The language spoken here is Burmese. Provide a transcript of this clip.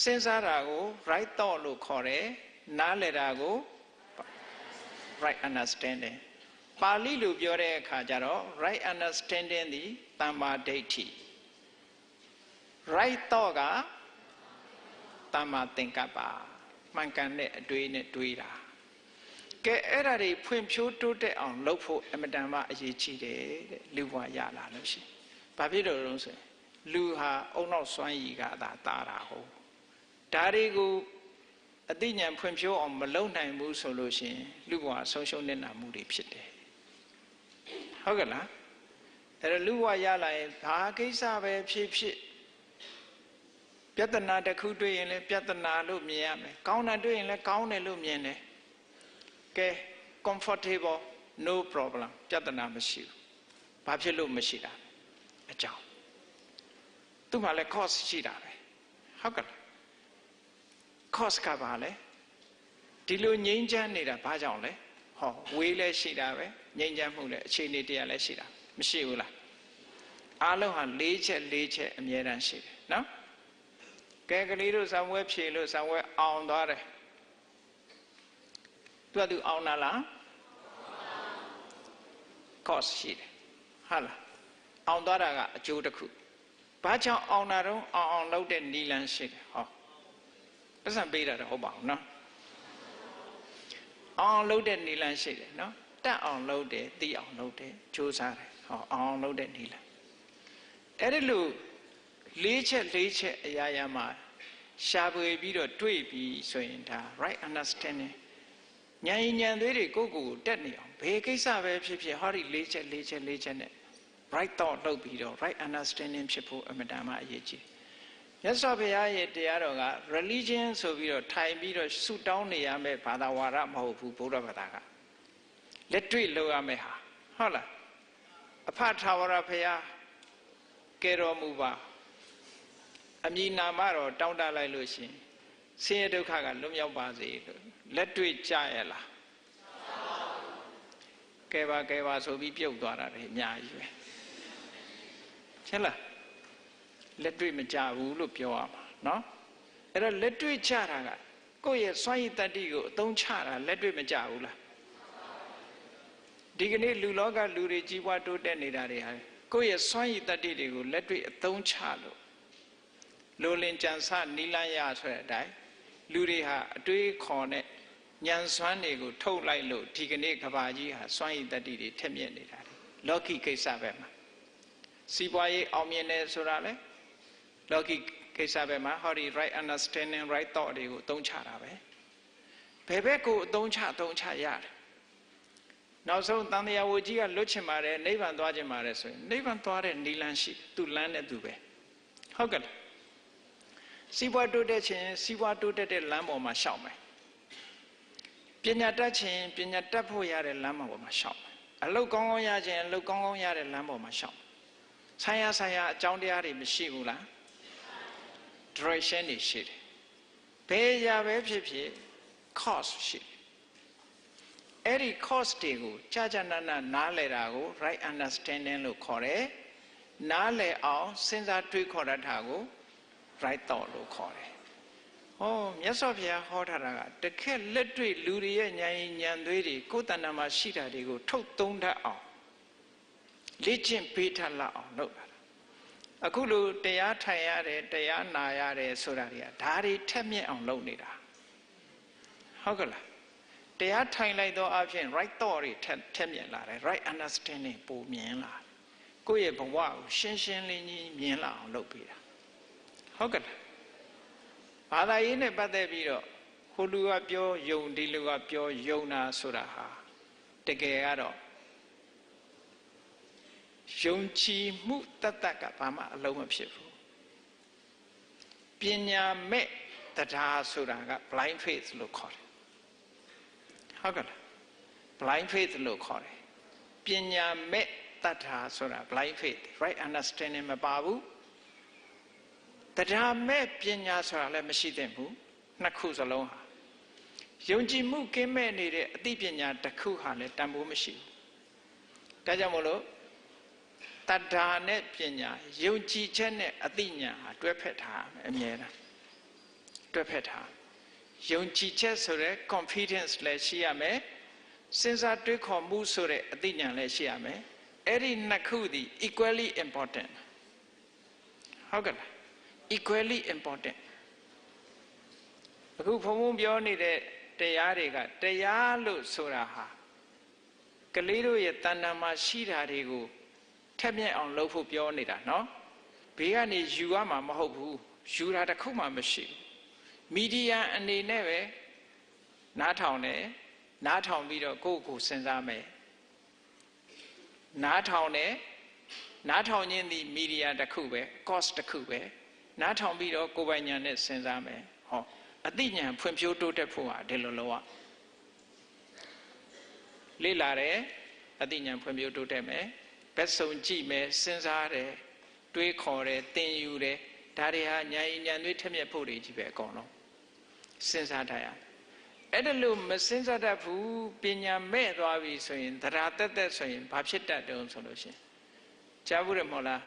စဉ်းစားတာကို right thought လို့ခေါ်တယ်နားလည်တာကို right understanding ပါဠိလိုပြောတဲ့အခါကျတော့ right understanding သည်တမ္မာဒိဋ္ဌိ right thought ကတမ္မာသင်္ကပ္ပမှန်ကန်တဲ့အတွေးနဲ့တွေးတာကဲအဲ့ဒါတွေဖွံ့ဖြိုးတိုးတက်အောင်လုပ်ဖို့အမတန်မှအရေးကြီးတယ်တဲ့လူဘဝရလာလို့ရှိရင်ဘာဖြစ်လို့လဲဆိုရင်လူဟာအုံနောက်စွမ်းရည်ကသာတာတာဟုတ် ဒါတွေကိုအသိဉာဏ်ဖွံ့ဖြိုးအောင်မလုပ်နိုင်ဘူးဆိုလို့ရှိရင်လူဘဝဆုံးရှုံးနေတာမှုတွေဖြစ်တယ်ဟုတ်ကဲ့လားအဲ့တော့လူဘဝရလာရင်ဘာကိစ္စပဲဖြစ်ဖြစ်ပြဿနာတစ်ခုတွေ့ရင်လည်းပြဿနာလို့မြင်ရမယ်ကောင်းတာတွေ့ရင်လည်းကောင်းတယ်လို့မြင်တယ်ကဲ comfortable no problem ပြဿနာမရှိဘူးဘာဖြစ်လို့မရှိတာအကြောင်းသူ့မှာလည်း cost ရှိတာပဲဟုတ်ကဲ့ cost ကပါလဲဒီလိုငြိမ်းချမ်းနေတာဘာကြောင့်လဲဟောဝေးလဲရှိတာပဲငြိမ်းချမ်းမှုလဲအခြေအနေတရားလဲရှိတာမရှိဘူးလားအားလုံးဟာ၄ချက်၄ချက်အမြဲတမ်းရှိတယ်နော်ကဲကလေးတို့ဇံဝဲဖြေလို့ဇံဝဲအောင်သွားတယ်သူကသူအောင်လာလား cost ရှိတယ်ဟုတ်လားအောင်သွားတာကအကျိုးတစ်ခုဘာကြောင့်အောင်တာတော့အောင်အောင်လုပ်တဲ့နီလန်ရှိတယ်ဟော ပတ်စံပေးတာတော့ဟုတ်ပါဘူးနော်အောင်လုပ်တဲ့နီလန်ရှိတယ်နော်တက်အောင်လုပ်တယ်သိအောင်လုပ်တယ်စူးစမ်းတယ်ဟောအောင်လုပ်တဲ့နီလန်အဲ့ဒီလိုလေးချက်လေးချက်အရာရာမှာရှာဖွေပြီးတော့တွေးပြီးဆိုရင်ဒါ right understanding ဉာဏ်ဉာဏ်သွေးတွေကိုယ့်ကိုယ်ကိုတက်နေအောင်ဘယ်ကိစ္စပဲဖြစ်ဖြစ်ဟောဒီလေးချက်လေးချက်လေးချက်နဲ့ right thought လုပ်ပြီးတော့ right understanding ဖြစ်ဖို့အမှန်တမ်းအရေးကြီး မြတ်စွာဘုရားရဲ့တရားတော်က religion ဆိုပြီးတော့ထိုင်ပြီးတော့ဆုတောင်းနေရမယ့်ဘာသာဝါဒမဟုတ်ဘူးဗုဒ္ဓဘာသာကလက်တွေ့လုပ်ရမယ့်ဟာဟုတ်လားအဖထာဝရဘုရားကဲတော်မူပါအမည်နာမတော်တောင်းတလိုက်လို့ရှိရင်ဆင်းရဲဒုက္ခကလွတ်မြောက်ပါစေလို့လက်တွေ့ကြရလားကဲပါကဲပါဆိုပြီးပြုတ်သွားတာလေအများကြီးပဲချက်လား လက်တွေ့မကြဘူးလို့ပြောရမှာเนาะအဲ့တော့လက်တွေ့ချတာကကိုယ့်ရဲ့စွမ်းရည်တတ္တိကိုအသုံးချတာလက်တွေ့မကြဘူးလားဒီကနေ့လူလောကလူတွေကြီးပွားတိုးတက်နေတာတွေဟာကိုယ့်ရဲ့စွမ်းရည်တတ္တိတွေကိုလက်တွေ့အသုံးချလို့လိုလင်ကြံစနီလန်းရဆိုတဲ့အတိုင်းလူတွေဟာအတွေးခေါ်နဲ့ညံစွမ်းတွေကို ထုတ်လိုက်လို့ဒီကနေ့ကဘာကြီးဟာစွမ်းရည်တတ္တိတွေထက်မြက်နေတာလောကီကိစ္စပဲမှာစီးပွားရေးအောင်မြင်တယ်ဆိုတာလေ လောကီကိစ္စပဲမှာဟောဒီ right understanding right thought တွေကိုအသုံးချတာပဲဘယ်ဘက်ကိုအသုံးချအသုံးချရတယ်နောက်ဆုံးတန်တရားဝကြီးကလွတ်ချင်ပါတယ်နိဗ္ဗာန်သွားချင်ပါတယ်ဆိုရင်နိဗ္ဗာန်သွားတဲ့နိလန်းရှိသူလန်းတဲ့သူပဲဟုတ်ကဲ့စီးပွားတိုးတက်ခြင်းစီးပွားတိုးတက်တဲ့လမ်းပေါ်မှာရှောက်မယ်ပညာတတ်ခြင်းပညာတတ်ဖို့ရတဲ့လမ်းပေါ်မှာရှောက်မယ်အလုတ်ကောင်းကောင်းရခြင်းအလုတ်ကောင်းကောင်းရတဲ့လမ်းပေါ်မှာရှောက်ဆိုင်ရဆိုင်ရအကြောင်းတရားတွေမရှိဘူးလား direction တွေရှိတယ်ဘယ်ရာပဲဖြစ်ဖြစ် cost ရှိတယ်အဲ့ဒီ cost တွေကိုကြာကြာနာနာနားလည်တာကို right understanding လို့ခေါ်တယ်နားလည်အောင်စဉ်းစားတွေးခေါ်တတ်တာကို right thought လို့ခေါ်တယ်ဟောမြတ်စွာဘုရားဟောထားတာကတခက်လက်တွေ့လူတွေရဲ့ဉာဏ်ဉာဏ်သွေးတွေကိုယ်တဏ္ဍာမှာရှိတာတွေကိုထုတ်သုံးတတ်အောင်လေ့ကျင့်ပေးထလောက်အောင်လုပ်တာ အခုလိုတရားထိုင်ရတယ်တရားနာရတယ်ဆိုတာတွေကဒါတွေထက်မြက်အောင်လုပ်နေတာဟုတ်ကလားတရားထိုင်လိုက်တော့အဖြစ် right thought တွေထက်ထက်မြက်လာတယ် right understanding ပိုမြင်လာတယ်ကိုယ့်ရဲ့ဘဝကိုရှင်းရှင်းလင်းလင်းမြင်လာအောင်လုပ်ပေးတာဟုတ်ကလားဘာသာရေးနဲ့ပတ်သက်ပြီးတော့ဟိုလူကပြောယုံဒီလူကပြောယုံတာဆိုတာဟာတကယ်ကတော့ ယုံကြည်မှုတတ်တတ်ကဘာမှအလုံးမဖြစ်ဘူးပညာမဲ့တရားဆိုတာက blind faith လို့ခေါ်တယ်ဟုတ်ကဲ့လား blind faith လို့ခေါ်တယ်ပညာမဲ့တတရားဆိုတာ blind faith right understanding မပါဘူးတရားမဲ့ပညာဆိုတာလည်းမရှိသင့်ဘူးနှစ်ခုစလုံးဟာယုံကြည်မှုကင်းမဲ့နေတဲ့အသိပညာတစ်ခုဟာလည်းတန်ဖိုးမရှိဘူးဒါကြောင့်မို့လို့ တတ္တာနဲ့ပညာယုံကြည်ချက်နဲ့အသိဉာဏ်ဟာတွဲဖက်ထားမယ်အမြဲတမ်းတွက်ဖက်ထားယုံကြည်ချက်ဆိုတဲ့ confidence လည်းရှိရမယ်စဉ်းစားတွေးခေါ်မှုဆိုတဲ့အသိဉာဏ်လည်းရှိရမယ်အဲ့ဒီနှစ်ခုသည် equally important ဟုတ်ကဲ့လား equally important အခုဘုံဘုံပြောနေတဲ့တရားတွေကတရားလို့ဆိုတာဟာကလေးတို့ရဲ့တဏ္ဍာမှာရှိတာတွေကို ထက်မြက်အောင်လုပ်ဖို့ပြောနေတာနော်ဘေးကနေယူရမှာမဟုတ်ဘူးယူတာတစ်ခုမှမရှိဘူးမီဒီယာအနေနဲ့ပဲနားထောင်တယ်နားထောင်ပြီးတော့ကိုယ့်ကိုယ်စဉ်းစားမယ်နားထောင်တယ်နားထောင်ခြင်းဒီမီဒီယာတစ်ခုပဲ cost တစ်ခုပဲနားထောင်ပြီးတော့ကိုယ်ပိုင်ညာနဲ့စဉ်းစားမယ်ဟောအသိဉာဏ်ဖွံ့ဖြိုးတိုးတက်ဖို့ဟာဒီလိုလိုอ่ะလေ့လာတယ်အသိဉာဏ်ဖွံ့ဖြိုးတိုးတက်မယ် ဘက်စုံကြည့်မယ်စဉ်းစားတယ်တွေးခေါ်တယ်သင်ယူတယ်ဒါတွေဟာဉာဏ်ဉာဏ်တွေထက်မြက်ဖို့တွေကြီးပဲအကုန်လုံးစဉ်းစားထားရအဲ့ဒါလို့မစဉ်းစားတတ်ဘူးပညာမဲ့သွားပြီဆိုရင်သရာတက်တက်ဆိုရင်ဘာဖြစ်တတ်တုံးဆိုလို့ရှိရင်ကြားဘူးရမဟုတ်လား